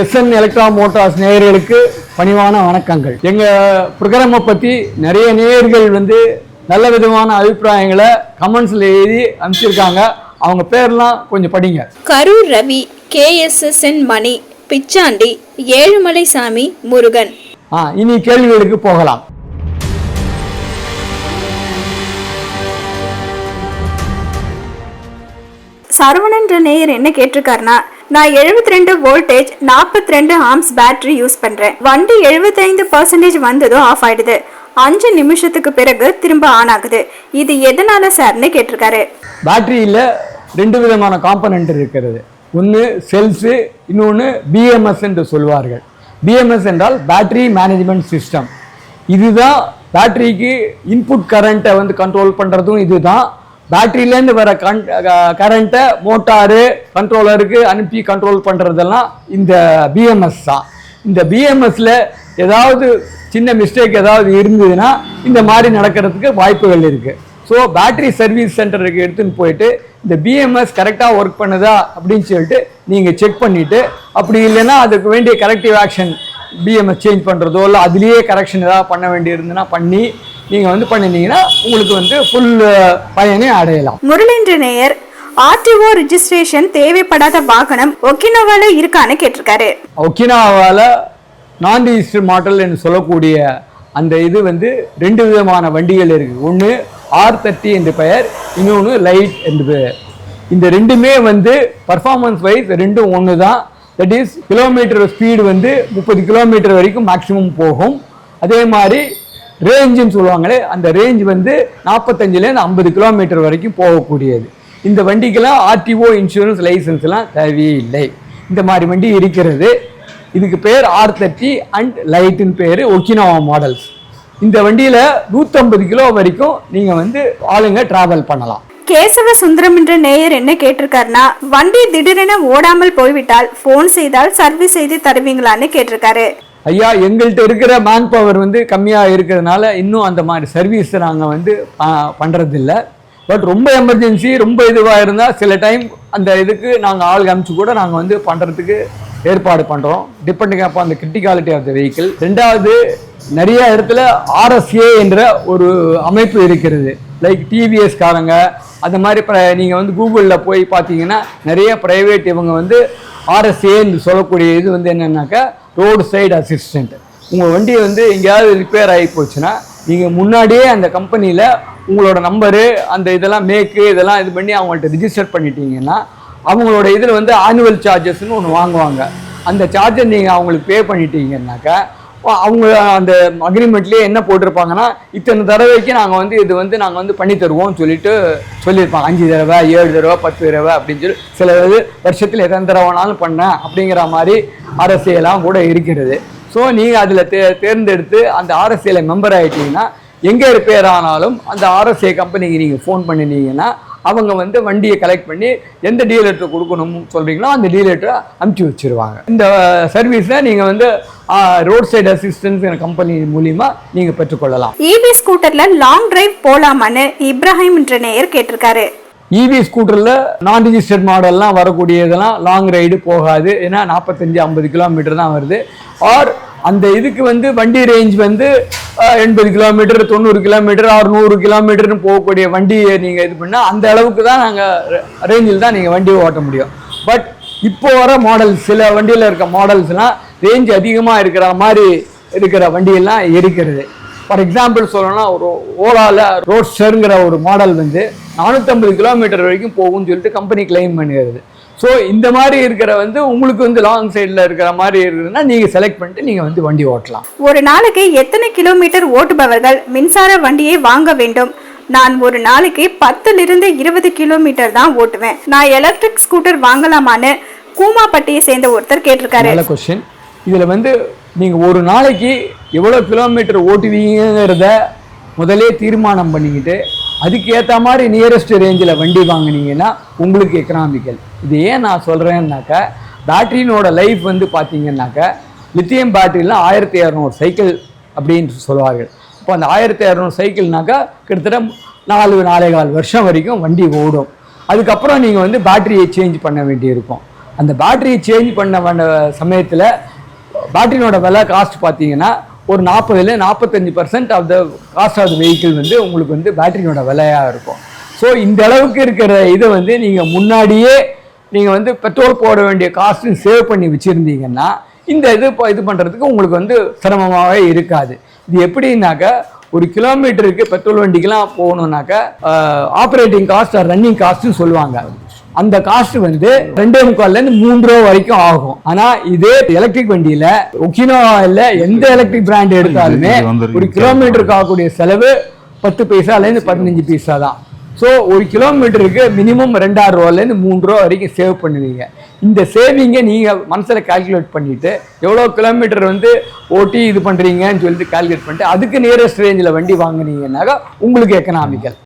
SN Electra Motors நேயர்களுக்கு பணிவான வணக்கங்கள். எங்கள் ப்ரோக்ராமை பற்றி நிறைய நேயர்கள் வந்து நல்ல விதமான அபிப்பிராயங்களை கமெண்ட்ஸில் எழுதி அனுப்பிச்சிருக்காங்க. அவங்க பேர்லாம் கொஞ்சம் படிங்க. கரூர் ரவி கேஎஸ்எஸ்என் மணி பிச்சாண்டி ஏழுமலை சாமி முருகன். ஆ இனி கேள்விகளுக்கு போகலாம். சரவணன்ற நேயர் என்ன கேட்டிருக்காருன்னா நான் 72 ரெண்டு வோல்டேஜ் நாற்பத்தி ரெண்டு ஆம்ஸ் பேட்டரி யூஸ் பண்ணுறேன் வண்டி 75% பர்சன்டேஜ் வந்ததும் ஆஃப் ஆயிடுது. அஞ்சு நிமிஷத்துக்கு பிறகு திரும்ப ஆன் ஆகுது. இது எதனால சார்னு கேட்டிருக்காரு. பேட்டரியில் ரெண்டு விதமான காம்பனண்ட் இருக்கிறது. ஒன்று செல்ஸு இன்னொன்று பிஎம்எஸ் என்று சொல்வார்கள். பிஎம்எஸ் என்றால் பேட்டரி மேனேஜ்மெண்ட் சிஸ்டம் இதுதான் பேட்டரிக்கு இன்புட் கரண்ட்டை வந்து கண்ட்ரோல் பண்ணுறதும் இதுதான். பேட்டரியிலேருந்து வர கண் கரண்ட்டை மோட்டாரு கண்ட்ரோலருக்கு அனுப்பி கண்ட்ரோல் பண்ணுறதெல்லாம் இந்த பிஎம்எஸ் தான். இந்த பிஎம்எஸ்ல ஏதாவது சின்ன மிஸ்டேக் ஏதாவது இருந்ததுன்னா இந்த மாதிரி நடக்கிறதுக்கு வாய்ப்புகள் இருக்குது ஸோ பேட்டரி சர்வீஸ் சென்டருக்கு எடுத்துன்னு போயிட்டு இந்த பிஎம்எஸ் கரெக்டாக ஒர்க் பண்ணுதா அப்படின்னு சொல்லிட்டு நீங்கள் செக் பண்ணிவிட்டு அப்படி இல்லைன்னா அதுக்கு வேண்டிய கரெக்டிவ் ஆக்ஷன் பிஎம்எஸ் சேஞ்ச் பண்ணுறதோ இல்லை அதுலேயே கரெக்ஷன் ஏதாவது பண்ண வேண்டியிருந்ததுன்னா பண்ணி நீங்கள் வந்து பண்ணினீங்கன்னா உங்களுக்கு வந்து ஃபுல் பயனை அடையலாம். முரளின்ற நேயர் ஆர்டிஓ ரிஜிஸ்ட்ரேஷன் தேவைப்படாத வாகனம் ஒக்கினோவால இருக்கான்னு கேட்டிருக்காரு. ஒக்கினாவாவில் நான் ரிஜிஸ்டர் மாடல் என்று சொல்லக்கூடிய அந்த இது வந்து ரெண்டு விதமான வண்டிகள் இருக்குது ஒன்று ஆர் தேர்ட்டி என்று பெயர் இன்னொன்று லைட் என்று பெயர். இந்த ரெண்டுமே வந்து பர்ஃபார்மன்ஸ் வைஸ் ரெண்டும் ஒன்று தான் தட் இஸ் கிலோமீட்டர் ஸ்பீடு வந்து முப்பது கிலோமீட்டர் வரைக்கும் மேக்ஸிமம் போகும். அதே மாதிரி ரேஞ்சுன்னு சொல்லுவாங்களே அந்த ரேஞ்ச் வந்து நாற்பத்தஞ்சிலேருந்து ஐம்பது கிலோமீட்டர் வரைக்கும் போகக்கூடியது. இந்த வண்டிக்கெல்லாம் ஆர்டிஓ இன்சூரன்ஸ் லைசன்ஸ்லாம் தேவையில்லை. இந்த மாதிரி வண்டி இருக்கிறது. இதுக்கு பேர் ஆர் தேர்ட்டி அண்ட் லைட்டுன்னு பேர் ஒக்கினோவா மாடல்ஸ் இந்த வண்டியில் நூற்றம்பது கிலோ வரைக்கும் நீங்கள் வந்து ஆளுங்க ட்ராவல் பண்ணலாம். கேசவ சுந்தரம் என்ற நேயர் என்ன கேட்டிருக்காருன்னா வண்டி திடீரென ஓடாமல் போய்விட்டால் ஃபோன் செய்தால் சர்வீஸ் செய்து தருவீங்களான்னு கேட்டிருக்காரு. ஐயா எங்கள்கிட்ட இருக்கிற மேன் பவர் வந்து கம்மியாக இருக்கிறதுனால இன்னும் அந்த மாதிரி சர்வீஸ் நாங்கள் வந்து பண்ணுறதில்ல பட் ரொம்ப எமர்ஜென்சி ரொம்ப இதுவாக இருந்தால் சில டைம் அந்த இதுக்கு நாங்கள் ஆள் அனுப்பிச்சு கூட நாங்கள் வந்து பண்ணுறதுக்கு ஏற்பாடு பண்ணுறோம் டிபெண்டிங் அப்போ அந்த கிரிட்டிகாலிட்டி ஆஃப் த வெஹிக்கிள் ரெண்டாவது நிறைய இடத்துல ஆர்எஸ்ஏ என்ற ஒரு அமைப்பு இருக்கிறது. லைக் டிவிஎஸ் காரங்க அந்த மாதிரி நீங்கள் வந்து கூகுளில் போய் பார்த்தீங்கன்னா நிறைய ப்ரைவேட் இவங்க வந்து ஆர்எஸ்ஏன்னு சொல்லக்கூடிய இது வந்து என்னன்னாக்கா ரோடு சைடு அசிஸ்டண்ட் உங்கள் வண்டி வந்து எங்கேயாவது ரிப்பேர் ஆகி போச்சுன்னா நீங்கள் முன்னாடியே அந்த கம்பெனியில் உங்களோட நம்பரு அந்த இதெல்லாம் மேக்கு இதெல்லாம் இது பண்ணி அவங்கள்ட்ட ரிஜிஸ்டர் பண்ணிட்டீங்கன்னா அவங்களோட இதில் வந்து ஆனுவல் சார்ஜஸ்ன்னு ஒன்று வாங்குவாங்க. அந்த சார்ஜர் நீங்கள் அவங்களுக்கு பே பண்ணிட்டீங்கன்னாக்கா அவங்க அந்த அக்ரிமெண்ட்லேயே என்ன போட்டிருப்பாங்கன்னா இத்தனை தடவைக்கு நாங்கள் வந்து இது வந்து நாங்கள் வந்து பண்ணி தருவோம்னு சொல்லிட்டு சொல்லியிருப்பாங்க. அஞ்சு தடவை ஏழு தடவை பத்து தடவை அப்படின்னு சொல்லி சில இது வருஷத்தில் எத்தனை தடவைனாலும் பண்ணேன் அப்படிங்கிற மாதிரி அரசியலாம் கூட இருக்கிறது. ஸோ நீங்கள் அதில் தே தேர்ந்தெடுத்து அந்த ஆர்எஸ்ஏல மெம்பர் ஆகிட்டீங்கன்னா எங்கே ரிப்பேர் ஆனாலும் அந்த ஆர்எஸ்ஏ கம்பெனிக்கு நீங்கள் ஃபோன் பண்ணினீங்கன்னா அவங்க வந்து வண்டியை கலெக்ட் பண்ணி எந்த டீலர்கிட்ட கொடுக்கணும்னு சொல்கிறீங்களோ அந்த டீலர்கிட்ட அனுப்பிச்சி வச்சிருவாங்க. இந்த சர்வீஸை நீங்கள் வந்து ரோட் சைடு அசிஸ்டன்ஸ் கம்பெனி மூலிமா நீங்கள் பெற்றுக்கொள்ளலாம். இவி ஸ்கூட்டர்ல லாங் டிரைவ் போலாமான்னு இப்ராஹிம் என்ற நேயர் கேட்டிருக்காரு. இவி ஸ்கூட்டரில் நான் ரிஜிஸ்டர்ட் மாடல்லாம் வரக்கூடியதெல்லாம் லாங் ரைடு போகாது. ஏன்னா நாற்பத்தஞ்சு ஐம்பது கிலோமீட்டர் தான் வருது. ஆர் அந்த இதுக்கு வந்து வண்டி ரேஞ்ச் வந்து எண்பது கிலோமீட்டர் தொண்ணூறு கிலோமீட்டர் ஆர் நூறு கிலோமீட்டர்னு போகக்கூடிய வண்டியை நீங்கள் இது பண்ணால் அந்த அளவுக்கு தான் நாங்கள் ரேஞ்சில் தான் நீங்கள் வண்டியை ஓட்ட முடியும். பட் இப்போ வர மாடல்ஸ் சில வண்டியில் இருக்க மாடல்ஸ்லாம் ரேஞ்ச் அதிகமாக இருக்கிற மாதிரி இருக்கிற வண்டியெல்லாம் இருக்கிறது. ஃபார் எக்ஸாம்பிள் சொல்லணும்னா ஒரு ஓலாவில் ரோட்ஸ்டருங்கிற ஒரு மாடல் வந்து நானூற்றம்பது கிலோமீட்டர் வரைக்கும் போகும்னு சொல்லிட்டு கம்பெனி கிளைம் பண்ணுகிறது ஸோ இந்த மாதிரி இருக்கிற வந்து உங்களுக்கு வந்து லாங் சைடில் இருக்கிற மாதிரி இருக்குதுன்னா நீங்கள் செலக்ட் பண்ணிட்டு நீங்கள் வந்து வண்டி ஓட்டலாம். ஒரு நாளைக்கு எத்தனை கிலோமீட்டர் ஓட்டுபவர்கள் மின்சார வண்டியை வாங்க வேண்டும்? நான் ஒரு நாளைக்கு பத்திலிருந்து இருபது கிலோமீட்டர் தான் ஓட்டுவேன். நான் எலக்ட்ரிக் ஸ்கூட்டர் வாங்கலாமான்னு கூமாப்பட்டியை சேர்ந்த ஒருத்தர் கேட்டிருக்காரு. நல்ல கொஸ்டின் இதில் வந்து நீங்கள் ஒரு நாளைக்கு எவ்வளோ கிலோமீட்டர் ஓட்டுவீங்கிறத முதலே தீர்மானம் பண்ணிக்கிட்டு அதுக்கேற்ற மாதிரி நியரஸ்ட் ரேஞ்சில் வண்டி வாங்கினீங்கன்னா உங்களுக்கு எக்கனாமிக்கல் இது ஏன் நான் சொல்கிறேன்னாக்கா பேட்டரியினோட லைஃப் வந்து பார்த்தீங்கன்னாக்கா லித்தியம் பேட்டரிலாம் ஆயிரத்தி இரநூறு சைக்கிள் அப்படின்னு சொல்லுவார்கள். இப்போ அந்த ஆயிரத்தி இரநூறு சைக்கிள்னாக்கா கிட்டத்தட்ட நாலு நாலே கால் வருஷம் வரைக்கும் வண்டி ஓடும். அதுக்கப்புறம் நீங்கள் வந்து பேட்டரியை சேஞ்ச் பண்ண வேண்டியிருக்கும். அந்த பேட்டரியை சேஞ்ச் பண்ண வேண்ட சமயத்தில் பேட்டரியோட விலை காஸ்ட் பார்த்தீங்கன்னா ஒரு நாற்பதுல நாற்பத்தஞ்சு percent of the cost of the vehicle வந்து உங்களுக்கு வந்து பேட்டரியோட விலையாக இருக்கும். ஸோ இந்த அளவுக்கு இருக்கிற இதை வந்து நீங்கள் முன்னாடியே நீங்கள் வந்து பெட்ரோல் போட வேண்டிய காஸ்ட்டு சேவ் பண்ணி வச்சுருந்தீங்கன்னா இந்த இது இப்போ இது பண்ணுறதுக்கு உங்களுக்கு வந்து சிரமமாகவே இருக்காது. இது எப்படின்னாக்கா ஒரு கிலோமீட்டருக்கு பெட்ரோல் வண்டிக்கெலாம் போகணுன்னாக்கா ஆப்ரேட்டிங் காஸ்ட் ரன்னிங் காஸ்ட்டுன்னு சொல்லுவாங்க. அந்த காஸ்ட் வந்து ரெண்டே முக்கால்ல இருந்து மூன்று ரூபா வரைக்கும் ஆகும். ஆனா இதே எலக்ட்ரிக் வண்டியில ஒக்கினோவா இல்ல எந்த எலக்ட்ரிக் பிராண்ட் எடுத்தாலுமே ஒரு கிலோமீட்டருக்கு ஆகக்கூடிய செலவு பத்து பைசால இருந்து பதினஞ்சு பைசா தான். ஸோ ஒரு கிலோமீட்டருக்கு மினிமம் ரெண்டாயிரம் ரூபாலேருந்து மூணு ரூபா வரைக்கும் சேவ் பண்ணுவீங்க. இந்த சேவிங்கை நீங்கள் மனசில் கால்குலேட் பண்ணிவிட்டு எவ்வளோ கிலோமீட்டர் வந்து ஓட்டி இது பண்ணுறீங்கன்னு சொல்லிட்டு கால்குலேட் பண்ணிட்டு அதுக்கு நியரஸ்ட் ரேஞ்சில் வண்டி வாங்குனீங்கன்னாக்கா உங்களுக்கு எக்கனாமிக்கல்